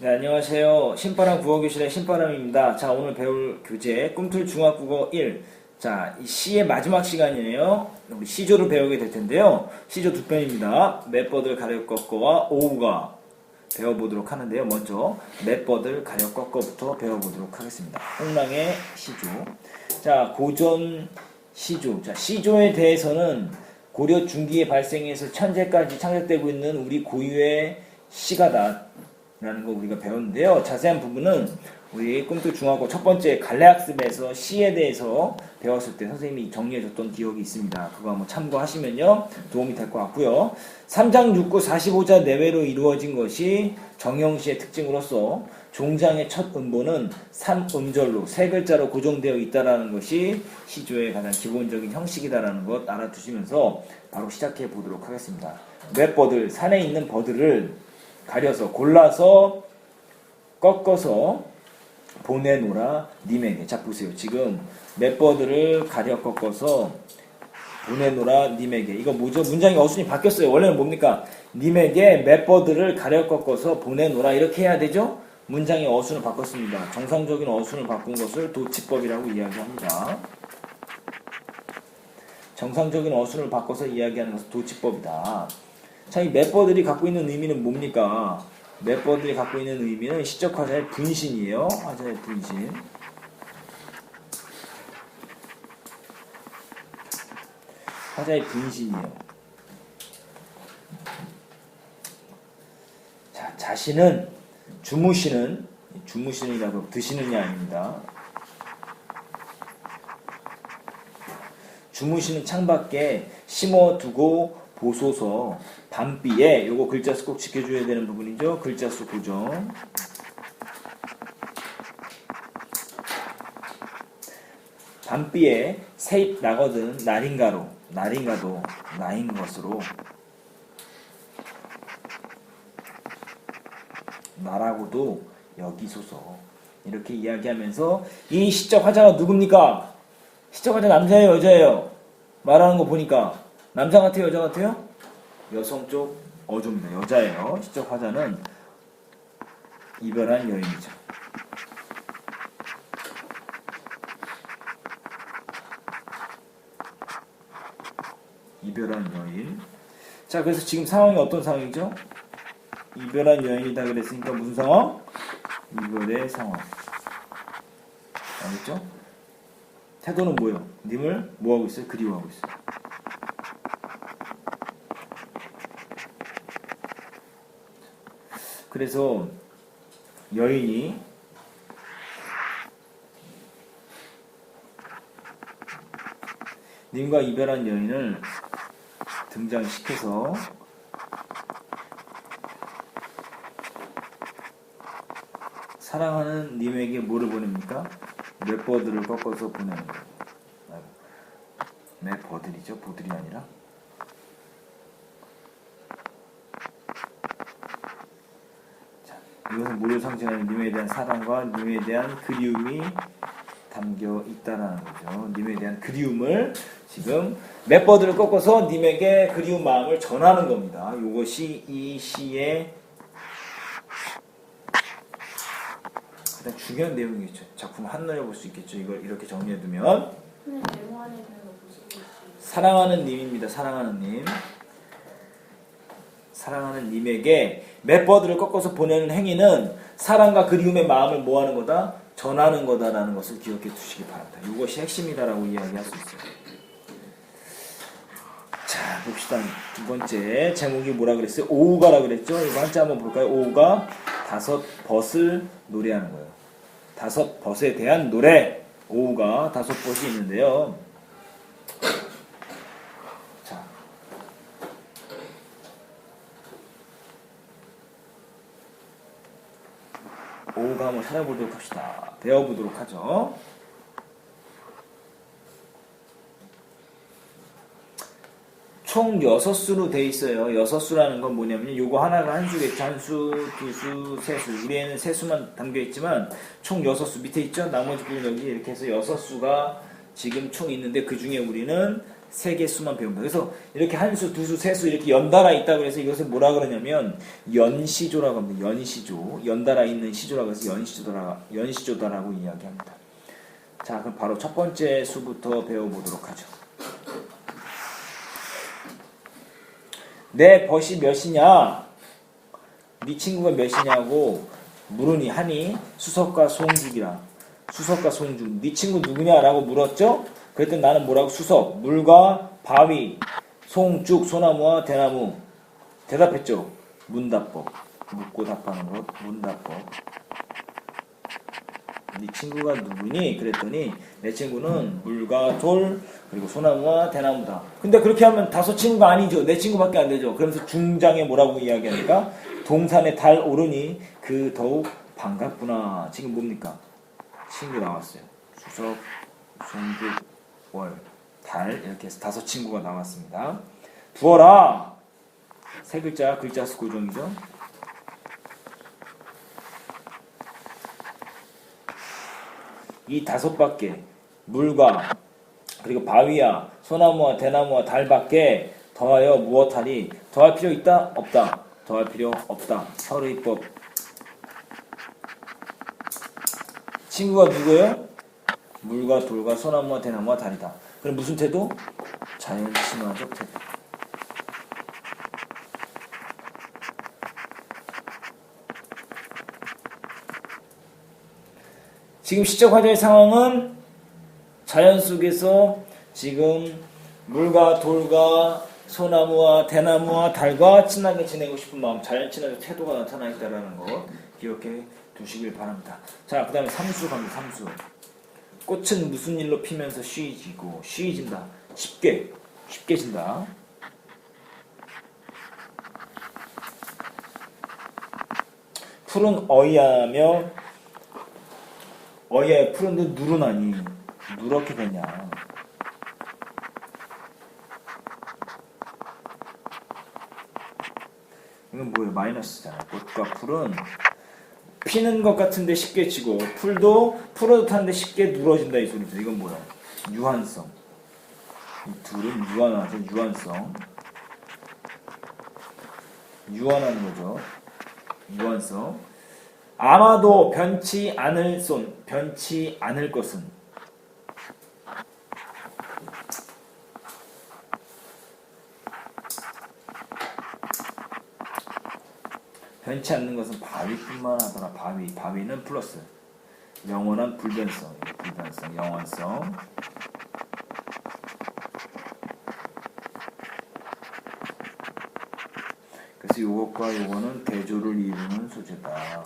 네, 안녕하세요. 신바람 국어교실의 신바람입니다. 자, 오늘 배울 교재 꿈틀 중학국어 1. 자, 이 시의 마지막 시간이네요. 우리 시조를 배우게 될 텐데요. 시조 두 편입니다. 맷버들 가려 꺾어와 오우가 배워보도록 하는데요. 먼저 맷버들 가려 꺾어부터 배워보도록 하겠습니다. 홍랑의 시조. 자, 고전 시조. 자, 시조에 대해서는 고려 중기에 발생해서 천재까지 창작되고 있는 우리 고유의 시가다. 라는 거 우리가 배웠는데요. 자세한 부분은 우리 꿈틀 중학교 첫 번째 갈래학습에서 시에 대해서 배웠을 때 선생님이 정리해줬던 기억이 있습니다. 그거 한번 참고하시면요 도움이 될 것 같고요. 3장 6구 45자 내외로 이루어진 것이 정형시의 특징으로서 종장의 첫 음보는 3음절로 세 글자로 고정되어 있다라는 것이 시조의 가장 기본적인 형식이다라는 것 알아두시면서 바로 시작해 보도록 하겠습니다. 웹버들 산에 있는 버들을 가려서 골라서 꺾어서 보내노라 님에게. 자 보세요. 지금 맵버들을 가려 꺾어서 보내노라 님에게. 이거 뭐죠? 문장이 어순이 바뀌었어요. 원래는 뭡니까? 님에게 맵버들을 가려 꺾어서 보내노라 이렇게 해야 되죠? 문장의 어순을 바꿨습니다. 정상적인 어순을 바꾼 것을 도치법이라고 이야기합니다. 정상적인 어순을 바꿔서 이야기하는 것은 도치법이다 자, 이 맵버들이 갖고 있는 의미는 뭡니까? 맵버들이 갖고 있는 의미는 시적 화자의 분신이에요. 화자의 분신. 화자의 분신이에요. 자, 자신은 주무시는 주무시는이라고 드시느냐 아닙니다. 주무시는 창밖에 심어두고 보소서 밤비에 요거 글자 수 꼭 지켜줘야 되는 부분이죠. 글자 수 고정. 밤비에 세입 나거든 날인가로 날인가도 나인 것으로 나라고도 여기소서 이렇게 이야기하면서 이 시적 화자가 누굽니까? 시적 화자 남자예요 여자예요? 말하는 거 보니까 남자 같아요 여자 같아요? 여성 쪽 어조입니다. 여자예요. 시적 화자는 이별한 여인이죠. 이별한 여인. 자, 그래서 지금 상황이 어떤 상황이죠? 이별한 여인이다 그랬으니까 무슨 상황? 이별의 상황. 알겠죠? 태도는 뭐예요? 님을 뭐하고 있어요? 그리워하고 있어요. 그래서 여인이 님과 이별한 여인을 등장시켜서 사랑하는 님에게 뭐를 보냅니까? 맵버들을 꺾어서 보내는 거예요. 맵버들이죠. 보들이 아니라. 이것은 모두 상징하는 님에 대한 사랑과 님에 대한 그리움이 담겨 있다라는 거죠. 님에 대한 그리움을 지금 맵버들을 꺾어서 님에게 그리운 마음을 전하는 겁니다. 이것이 이 시의 가장 중요한 내용이겠죠. 작품 한눈에 볼 수 있겠죠. 이걸 이렇게 정리해두면 있어요. 사랑하는 님입니다. 사랑하는 님. 사랑하는 님에게 맷버들을 꺾어서 보내는 행위는 사랑과 그리움의 마음을 뭐하는 거다? 전하는 거다라는 것을 기억해 두시기 바랍니다. 이것이 핵심이다라고 이야기할 수 있어요. 자, 봅시다. 두 번째 제목이 뭐라 그랬어요? 오우가라 그랬죠? 이거 한자 한번 볼까요? 오우가 다섯 벗을 노래하는 거예요. 다섯 벗에 대한 노래. 오우가 다섯 벗이 있는데요. 자, 오후가 한번 찾아보도록 합시다. 배워보도록 하죠. 총 6수로 돼 있어요. 6수라는 건 뭐냐면 요거 하나가 한 수겠죠. 한 수, 두 수, 세 수. 우리에는 세 수만 담겨 있지만 총 6수 밑에 있죠. 나머지 부분 여기 이렇게 해서 6수가 지금 총 있는데 그 중에 우리는 세 개 수만 배웁니다. 그래서 이렇게 한 수, 두 수, 세 수 이렇게 연달아 있다 그래서 이것을 뭐라 그러냐면 연시조라고 합니다. 연시조. 연달아 있는 시조라고 해서 연시조다, 연시조다라고 이야기합니다. 자, 그럼 바로 첫 번째 수부터 배워보도록 하죠. 내 벗이 몇이냐? 네 친구가 몇이냐고 물으니 하니 수석과 송죽이라. 수석과 송죽. 네 친구 누구냐라고 물었죠? 그랬더니 나는 뭐라고 수석, 물과 바위, 송죽, 소나무와 대나무. 대답했죠. 문답법. 묻고 답하는 것 문답법. 네 친구가 누구니? 그랬더니 내 친구는 물과 돌 그리고 소나무와 대나무다. 근데 그렇게 하면 다섯 친구가 아니죠. 내 친구밖에 안 되죠. 그러면서 중장에 뭐라고 이야기하니까 동산에 달 오르니 그 더욱 반갑구나. 지금 뭡니까? 친구 나왔어요. 수석, 송죽, 월, 달 이렇게 해서 다섯 친구가 나왔습니다. 부어라. 세 글자 글자 수 고정이죠. 이 다섯 밖에 물과 그리고 바위와 소나무와 대나무와 달밖에 더하여 무엇하리 더할 필요 있다 없다 더할 필요 없다 서류입법 친구가 누구예요? 물과 돌과 소나무와 대나무와 달이다 그럼 무슨 태도? 자연 친화적 태도 지금 시적 화자의 상황은 자연 속에서 지금 물과 돌과 소나무와 대나무와 달과 친하게 지내고 싶은 마음, 자연 친화적 태도가 나타나 있다는 거 기억해 두시길 바랍니다. 자, 그 다음에 삼수 갑니다. 삼수. 꽃은 무슨 일로 피면서 쉬지고 쉬진다. 쉽게 쉽게 진다. 푸른 어이하며 어예 푸른 데 누르나니 누렇게 되냐 이건 뭐예요 마이너스잖아요 꽃과 풀은 피는 것 같은데 쉽게 치고 풀도 푸르듯한데 쉽게 누러진다 이 소리죠. 이건 뭐야? 유한성. 이 둘은 유한하죠 유한성. 유한한 거죠. 유한성. 아마도 변치 않을 손, 변치 않을 것은 변치 않는 것은 바위뿐만 하더라. 바위, 바위는 플러스 영원한 불변성, 불변성, 영원성. 그래서 요것과 요거는 대조를 이루는 소재다.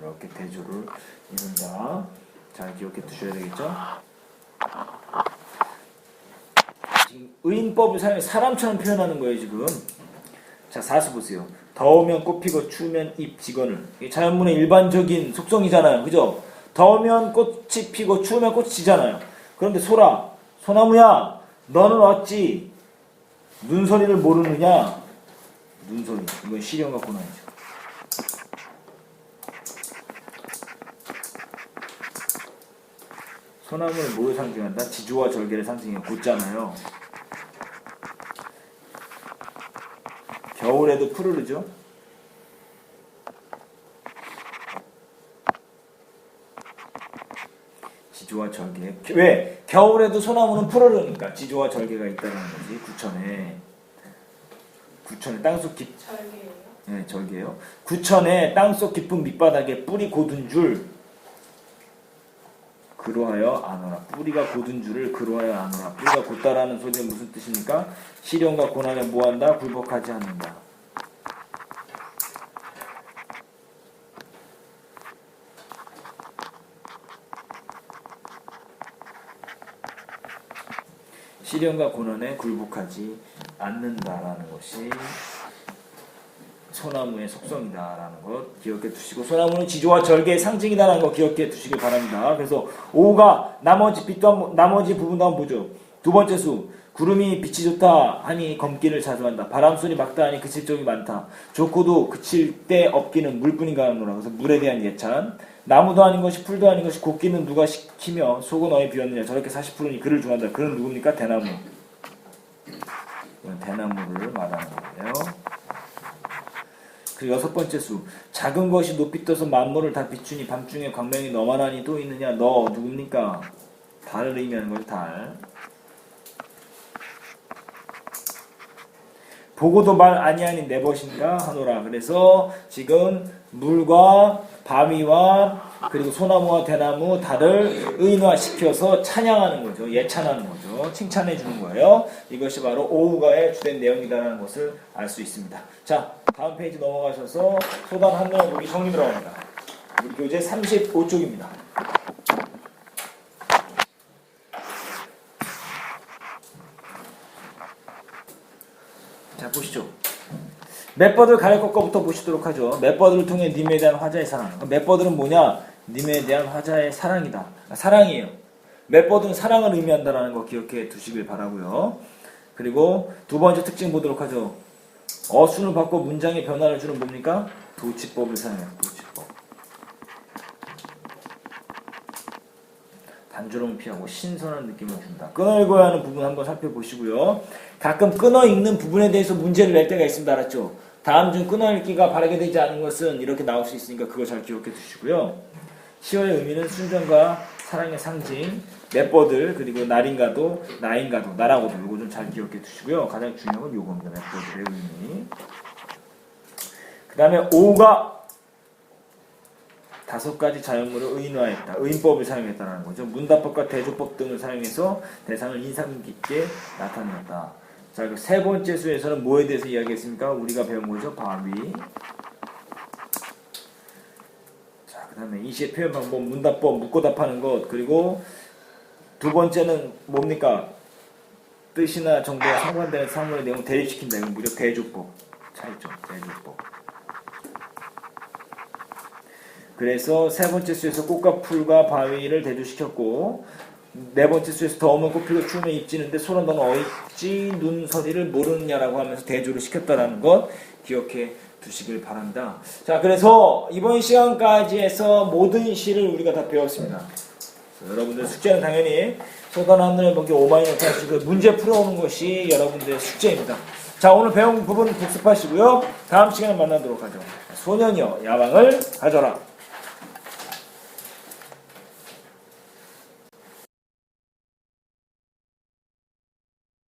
이렇게 대조를 이룬다. 잘 기억해 두셔야 되겠죠? 지금 의인법을 사람처럼 표현하는 거예요, 지금. 자, 사수 보세요. 더우면 꽃피고 추우면 잎 지거늘. 자연문의 일반적인 속성이잖아요. 그죠? 더우면 꽃이 피고 추우면 꽃이 지잖아요. 그런데 소라, 소나무야, 너는 어찌 눈소리를 모르느냐? 눈소리. 이건 시련과 고난이죠. 소나무는 뭐를 상징한다? 지조와 절개를 상징해 곧잖아요. 겨울에도 푸르르죠. 지조와 절개. 왜? 겨울에도 소나무는 푸르르니까 지조와 절개가 있다는 거지. 구천에. 구천에 땅속 깊 절개예요. 네, 절개요. 구천에 땅속 깊은 밑바닥에 뿌리 고든 줄 그로하여 아노라. 뿌리가 고든 줄을 그로하여 아노라. 뿌리가 곧다라는 소리는 무슨 뜻입니까? 시련과 고난에 뭐한다? 굴복하지 않는다. 시련과 고난에 굴복하지 않는다라는 것이 소나무의 속성이다라는 것 기억해 두시고 소나무는 지조와 절개의 상징이다라는 거 기억해 두시길 바랍니다. 그래서 5가 나머지 빛도 한번, 나머지 부분도 한번 보죠. 두 번째 수 구름이 빛이 좋다 하니 검기를 자주 한다. 바람 소리 막다 하니 그칠 적이 많다. 좋고도 그칠 때 없기는 물뿐인가 하노라. 그래서 물에 대한 예찬. 나무도 아닌 것이 풀도 아닌 것이 곱기는 누가 시키며 속은 어에 비었느냐. 저렇게 40%니 그를 중한다. 그는 누굽니까? 대나무. 대나무를 말하는 거예요. 그리고 여섯 번째 수. 작은 것이 높이 떠서 만물을 다 비추니 밤중에 광명이 너만 하니 또 있느냐? 너 누굽니까? 달을 의미하는 거죠 달. 보고도 말 아니하니 내 것인가 하노라. 그래서 지금 물과 바위와 그리고 소나무와 대나무 달을 의인화시켜서 찬양하는 거죠. 예찬하는 거죠. 칭찬해 주는 거예요. 이것이 바로 오후가의 주된 내용이다라는 것을 알 수 있습니다. 자 다음 페이지 넘어가셔서 소단 한눈에 보기 정리 들어갑니다. 우리 교재 35쪽입니다. 자 보시죠 맷버들 가릴 것부터 보시도록 하죠. 맷버들을 통해 님에 대한 화자의 사랑. 맷버들은 뭐냐? 님에 대한 화자의 사랑이다. 아, 사랑이에요. 맷버들은 사랑을 의미한다라는 거 기억해 두시길 바라고요. 그리고 두 번째 특징 보도록 하죠. 어순을 바꿔 문장의 변화를 주는 뭡니까? 도치법을 사용해요. 도치법. 단조로움 피하고 신선한 느낌을 준다. 끊어 읽어야 하는 부분 한번 살펴보시고요. 가끔 끊어 읽는 부분에 대해서 문제를 낼 때가 있습니다. 알았죠? 다음 중 끊어 읽기가 바르게 되지 않은 것은 이렇게 나올 수 있으니까 그거 잘 기억해 두시고요. 시어의 의미는 순전과 사랑의 상징, 맷버들 그리고 날인가도 나인가도 나라고도 이거 좀 잘 기억해 두시고요. 가장 중요한 건 요겁니다. 맷버들의 의미. 그 다음에 오가 다섯 가지 자연물을 의인화했다. 의인법을 사용했다는 거죠. 문답법과 대조법 등을 사용해서 대상을 인상 깊게 나타냈다. 자, 그 세 번째 수에서는 뭐에 대해서 이야기했습니까? 우리가 배운 거죠. 바위. 자, 그 다음에 이시의 표현 방법, 문답법, 묻고 답하는 것, 그리고 두 번째는 뭡니까? 뜻이나 정보와 상관되는 사물의 내용을 대립시킨다. 이건 무려 대조법. 차이점, 대조법. 그래서 세 번째 수에서 꽃과 풀과 바위를 대조시켰고 네 번째 수에서 더우면 꽃피고 추우면 입지는데 소는 너는 어있지 눈서리를 모르느냐라고 하면서 대조를 시켰다라는 것 기억해 두시길 바랍니다. 자 그래서 이번 시간까지 해서 모든 시를 우리가 다 배웠습니다. 여러분들 숙제는 당연히 소단 하늘에 보기 오마이너스 하시고 문제 풀어오는 것이 여러분들의 숙제입니다. 자 오늘 배운 부분 복습하시고요. 다음 시간에 만나도록 하죠. 소년이여 야망을 가져라.